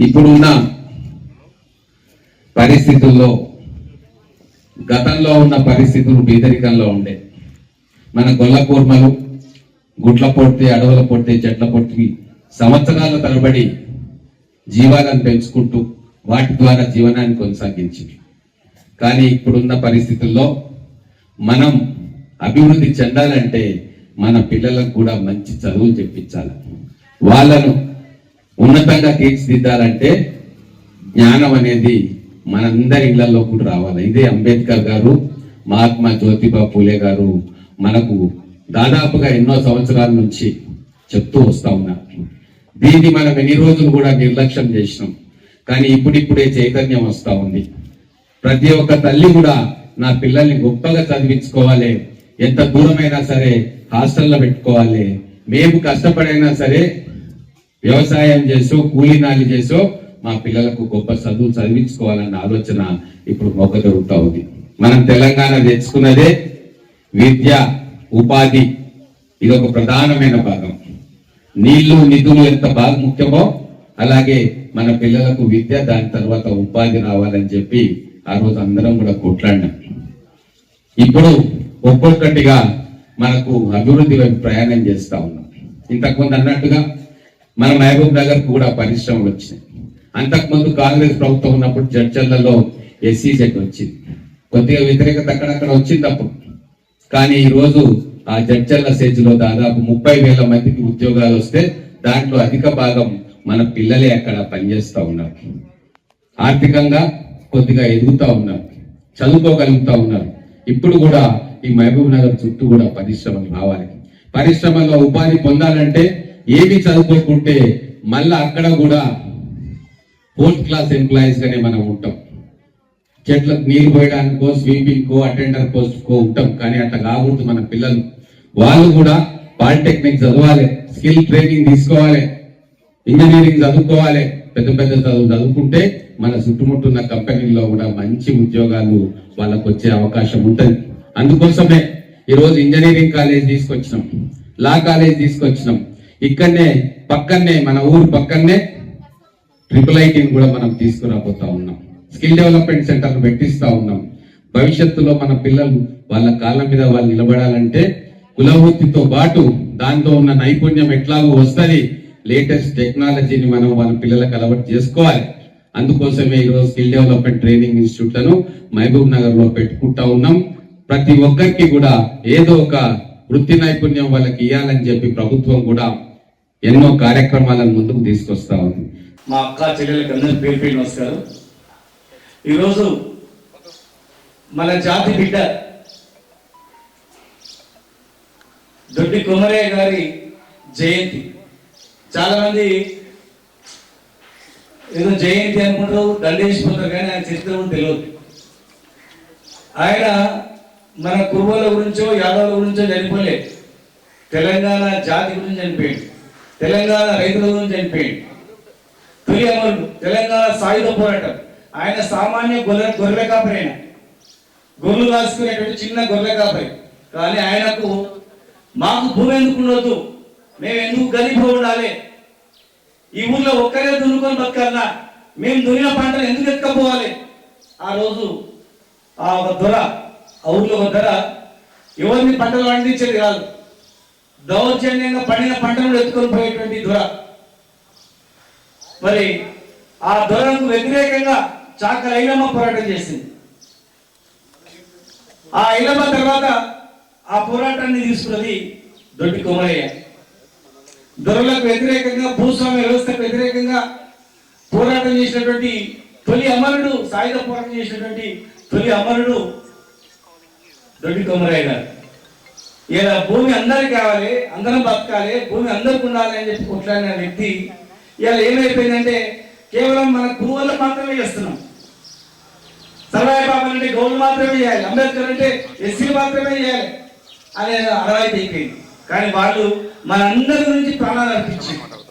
ఇప్పుడున్న పరిస్థితుల్లో గతంలో ఉన్న పరిస్థితులు బీదరికంలో ఉండే. మన గొల్ల కూర్మలు గుట్ల పొట్టి అడవుల పొట్టి చెట్ల పొట్టి సంవత్సరాల తరబడి జీవాలను పెంచుకుంటూ వాటి ద్వారా జీవనాన్ని కొనసాగించింది. కానీ ఇప్పుడున్న పరిస్థితుల్లో మనం అభివృద్ధి చెందాలంటే మన పిల్లలకు కూడా మంచి చదువులు చెప్పించాలి. వాళ్ళను ఉన్నతంగా తీర్చిదిద్దాలంటే జ్ఞానం అనేది మనందరి ఇళ్ళలో కూడా రావాలి. ఇదే అంబేద్కర్ గారు మహాత్మా జ్యోతిబా పూలే గారు మనకు దాదాపుగా ఎన్నో సంవత్సరాల నుంచి చెప్తూ వస్తా ఉన్నారు. దీన్ని మనం ఎన్ని రోజులు కూడా నిర్లక్ష్యం చేసినాం. కానీ ఇప్పుడిప్పుడే చైతన్యం వస్తూ ఉంది. ప్రతి ఒక్క తల్లి కూడా నా పిల్లల్ని గొప్పగా చదివించుకోవాలి. ఎంత దూరమైనా సరే హాస్టల్లో పెట్టుకోవాలి. మేము కష్టపడైనా సరే వ్యవసాయం చేసో కూలీనాలు చేసో మా పిల్లలకు గొప్ప చదువు చదివించుకోవాలన్న ఆలోచన ఇప్పుడు మొక్క దొరుకుతా ఉంది. మనం తెలంగాణ తెచ్చుకున్నదే విద్య ఉపాధి. ఇది ఒక ప్రధానమైన భాగం. నీళ్ళు నిధులు ఎంత బాగా ముఖ్యమో అలాగే మన పిల్లలకు విద్య దాని తర్వాత ఉపాధి రావాలని చెప్పి ఆ రోజు అందరం కూడా కొట్లాడినాం. ఇప్పుడు ఒక్కొక్కటిగా మనకు అభివృద్ధి వైపు ప్రయాణం చేస్తా ఉన్నాం. ఇంతకుముందు అన్నట్టుగా మన మహబూబ్ నగర్ కూడా పరిశ్రమలు వచ్చినాయి. అంతకుముందు కాంగ్రెస్ ప్రభుత్వం ఉన్నప్పుడు చర్చలలో ఎస్సీ సెట్ వచ్చింది. కొద్దిగా వ్యతిరేకత అక్కడక్కడ వచ్చింది అప్పుడు. కానీ ఈ రోజు ఆ జడ్చర్ల స్టేజ్లో దాదాపు ముప్పై వేల మందికి ఉద్యోగాలు వస్తే దాంట్లో అధిక భాగం మన పిల్లలే అక్కడ పనిచేస్తా ఉన్నారు. ఆర్థికంగా కొద్దిగా ఎదుగుతా ఉన్నారు. చదువుకోగలుగుతా ఉన్నారు. ఇప్పుడు కూడా ఈ మహబూబ్ నగర్ చుట్టూ కూడా పరిశ్రమలు రావాలి. పరిశ్రమలో ఉపాధి పొందాలంటే ఏమి చదువుకోకుంటే మళ్ళీ అక్కడ కూడా ఫోర్త్ క్లాస్ ఎంప్లాయీస్ గానే మనం ఉంటాం. చెట్లకు నీరు పోయడానికో స్వీపింగ్ కో అటెండర్ పోస్ట్కో ఉంటాం. కానీ అట్లా కాకూడదు మన పిల్లలు. వాళ్ళు కూడా పాలిటెక్నిక్ చదవాలి స్కిల్ ట్రైనింగ్ తీసుకోవాలి ఇంజనీరింగ్ చదువుకోవాలి. పెద్ద పెద్ద చదువు చదువుకుంటే మన చుట్టుముట్టున్న కంపెనీల్లో కూడా మంచి ఉద్యోగాలు వాళ్ళకు వచ్చే అవకాశం ఉంటుంది. అందుకోసమే ఈరోజు ఇంజనీరింగ్ కాలేజ్ తీసుకొచ్చినాం. లా కాలేజ్ తీసుకొచ్చినాం. ఇక్కడనే పక్కనే మన ఊరు పక్కనే ట్రిపుల్ ఐటీని కూడా మనం తీసుకురాబోతా ఉన్నాం. స్కిల్ డెవలప్మెంట్ సెంటర్ పెట్టిస్తా ఉన్నాం. భవిష్యత్తులో మన పిల్లలు వాళ్ళ కాళ్ళ మీద వాళ్ళు నిలబడాలంటే కులవృత్తితో పాటు దాంతో ఉన్న నైపుణ్యం ఎట్లాగో వస్తుంది లేటెస్ట్ టెక్నాలజీని మనం వాళ్ళ పిల్లలకు అలవాటు చేసుకోవాలి. అందుకోసమే ఈరోజు స్కిల్ డెవలప్మెంట్ ట్రైనింగ్ ఇన్స్టిట్యూట్లను మహబూబ్ నగర్లో పెట్టుకుంటా ఉన్నాం. ప్రతి ఒక్కరికి కూడా ఏదో ఒక వృత్తి నైపుణ్యం వాళ్ళకి ఇవ్వాలని చెప్పి ప్రభుత్వం కూడా ఎన్నో కార్యక్రమాలను ముందుకు తీసుకొస్తా ఉంది. మా అక్క చెల్లెలకు అందరి పేరు పేరు నమస్కారం. ఈరోజు మన జాతి బిడ్డ దొడ్డి కుమరయ్య గారి జయంతి. చాలా మంది ఏదో జయంతి అనుకుంటారు దండేసిపోతారు కానీ ఆయన చరిత్ర తెలియదు. ఆయన మన కుర్మల గురించో యాదవుల గురించో చనిపోలేదు. తెలంగాణ జాతి గురించి చనిపోయాడు. తెలంగాణ రైతుల గురించి చనిపోయింది తొలి అమరుడు తెలంగాణ సాయుధ పోరాటం. ఆయన సామాన్య గొర్రె గొర్రె కాపరి ఆయన. గొర్రెలు కాసుకునేటువంటి చిన్న గొర్రె కాపరి. కానీ ఆయనకు మాకు భూమి ఎందుకు ఉండొద్దు? మేము ఎందుకు గరీబ్ ఉండాలి? ఈ ఊర్లో ఒక్కరే దున్నుకొని బతకన్నా మేము దున్నిన పంటలు ఎందుకు ఎత్తుకపోవాలి? ఆ రోజు ఆ ఒక దొర ఆ ఊర్లో ఒక ధర ఎవరిని పంటలు పండించేది కాదు. దౌర్జన్యంగా పండిన పంటను ఎత్తుకొని పోయేటువంటి దొర. మరి ఆ దొరకు వ్యతిరేకంగా చాక ఐలమ్మ పోరాటం చేసింది. ఆ ఐలమ్మ తర్వాత ఆ పోరాటాన్ని తీసుకున్నది దొడ్డి కొమరయ్య. దొరలకు వ్యతిరేకంగా భూస్వామ్య వ్యవస్థకు వ్యతిరేకంగా పోరాటం చేసినటువంటి తొలి అమరుడు సాయుధ పోరాటం చేసినటువంటి తొలి అమరుడు దొడ్డి కొమరయ్య గారు. ఇలా భూమి అందరికి కావాలి అందరం బతకాలి భూమి అందరికి ఉండాలి అని చెప్పి కొట్లాడిన వ్యక్తి ఇలా ఏమైపోయిందంటే కేవలం మన గురువులు మాత్రమే చేస్తున్నాం. సర్వాయి బాబా అంటే గౌలు మాత్రమే చేయాలి అంబేద్కర్ అంటే ఎస్సీలు మాత్రమే చేయాలి. అనే అలవాటు అయిపోయింది. కానీ వాళ్ళు మనందరి గురించి ప్రాణాలు అర్పించారు.